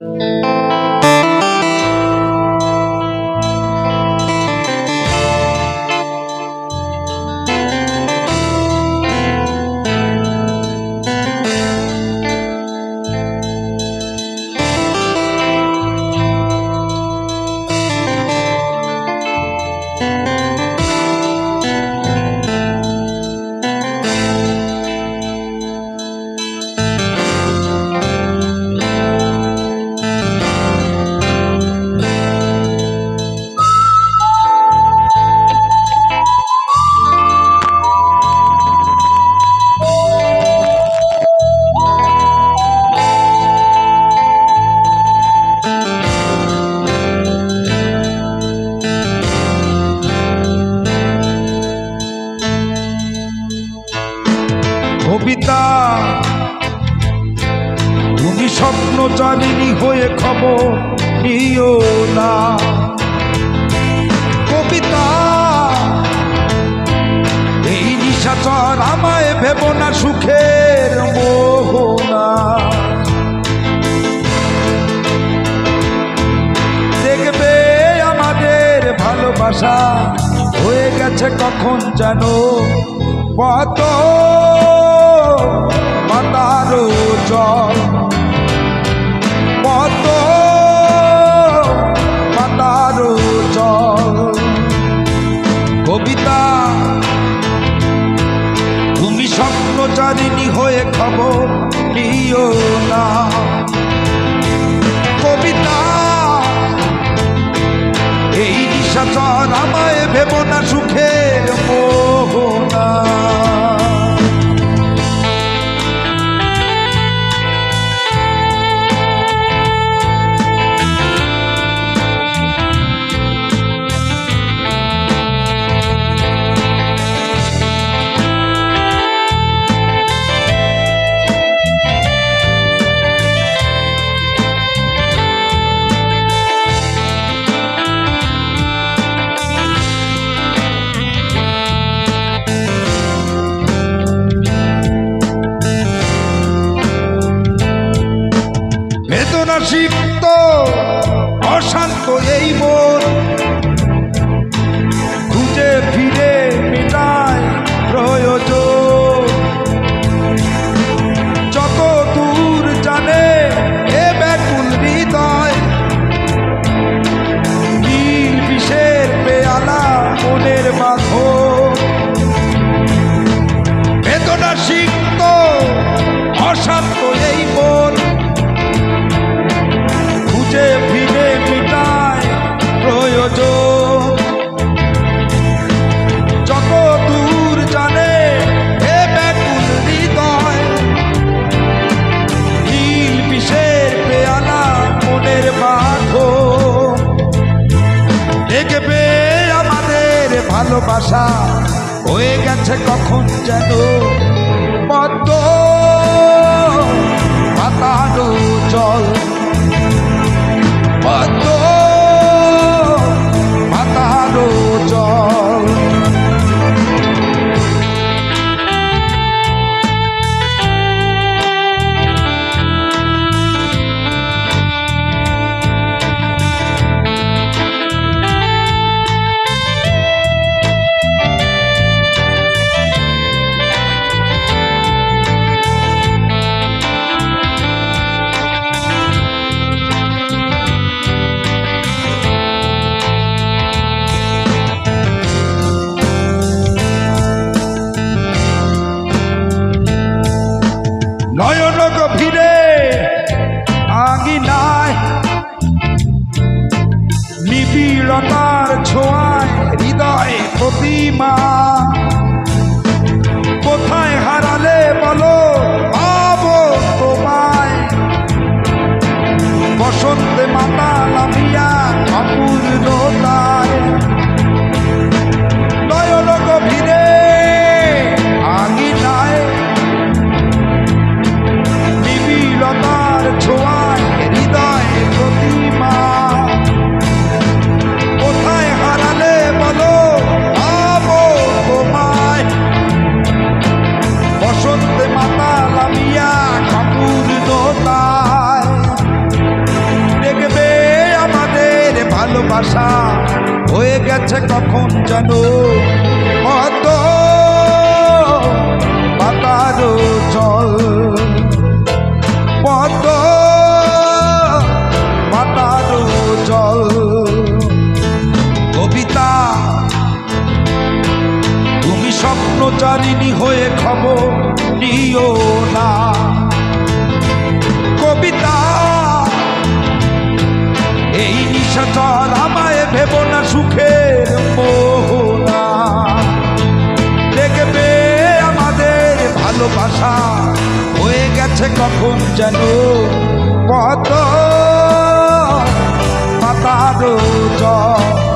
Música কবিতা। তুমি স্বপ্ন জানিনি হয়ে খবর নিও না। কবিতা, এই নিশাচর আমায় ভেব না সুখের মোহনা। দেখবে আমাদের ভালোবাসা হয়ে গেছে কখন জানো কত মাতারো জল। কত মাতারো জল। কবিতা, তুমি স্বপ্নচারিণী হয়ে খবর নিও না। কবিতা, এই নিশাচর আমায় ভেব না বেদনা সিক্ত অশান্ত এই মন ভালোবাসা হয়ে গেছে কখন যেন পদ্ম পাতানো জল নয়ন গভীরে আঙিনায় নিবিড়তার ছোঁয়ায় ভালোবাসা হয়ে গেছে কখন যেন? কত পাতার জল। পদ পাতার জল। কবিতা, তুমি স্বপ্নচারিণী হয়ে খবর নিও না। কবিতা, এই নিশাচর ভেব না সুখের মোহনা। দেখবে আমাদের ভালোবাসা হয়ে গেছে কখন যেন কত পাতার জল।